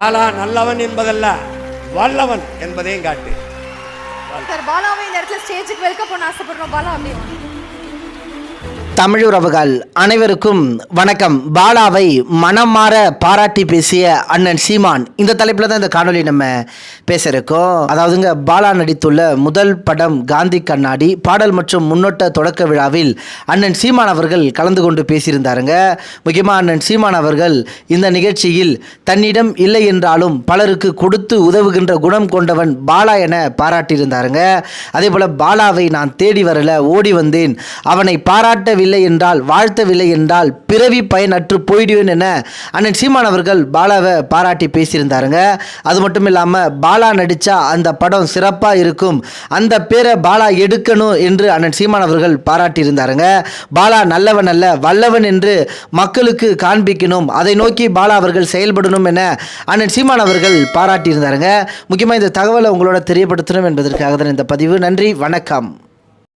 பாலா நல்லவன் என்பதல்ல வல்லவன் என்பதையும் காட்டு. பாலாவை இந்த இடத்துல ஸ்டேஜுக்கு வெல்கம் பண்ண ஆசைப்படுறோம். பாலா அப்படி தமிழுறவுகள் அனைவருக்கும் வணக்கம். பாலாவை மனம் மாற பாராட்டி பேசிய அண்ணன் சீமான். இந்த தலைப்பில் தான் இந்த காணொளி நம்ம பேச இருக்கோம் அதாவதுங்க பாலா நடித்துள்ள முதல் படம் காந்தி கண்ணாடி பாடல் மற்றும் முன்னோட்ட தொடக்க விழாவில் அண்ணன் சீமான் அவர்கள் கலந்து கொண்டு பேசியிருந்தாருங்க. முக்கியமாக அண்ணன் சீமான் அவர்கள் இந்த நிகழ்ச்சியில் தன்னிடம் இல்லை என்றாலும் பலருக்கு கொடுத்து உதவுகின்ற குணம் கொண்டவன் பாலா என பாராட்டியிருந்தாருங்க. அதே போல் பாலாவை நான் தேடி வரல ஓடி வந்தேன். அவனை பாராட்டவில்லை என்றால் வாழ்த்தவில்லை என்றால் பிறவி பயனற்று போயிடுவேன் என அண்ணன் சீமான் அவர்கள் பாலாவை பாராட்டி பேசியிருந்தாருங்க. அது மட்டும் இல்லாமல் பாலா நடித்தா அந்த படம் சிறப்பாக இருக்கும் அந்த பேரை பாலா எடுக்கணும் என்று அண்ணன் சீமான் அவர்கள் பாராட்டியிருந்தாருங்க. பாலா நல்லவன் அல்ல வல்லவன் என்று மக்களுக்கு காண்பிக்கணும் அதை நோக்கி பாலா அவர்கள் செயல்படணும் என அண்ணன் சீமான் அவர்கள் பாராட்டியிருந்தாருங்க. முக்கியமாக இந்த தகவலை உங்களோட தெரியப்படுத்தணும் என்பதற்காக தான் இந்த பதிவு. நன்றி வணக்கம்.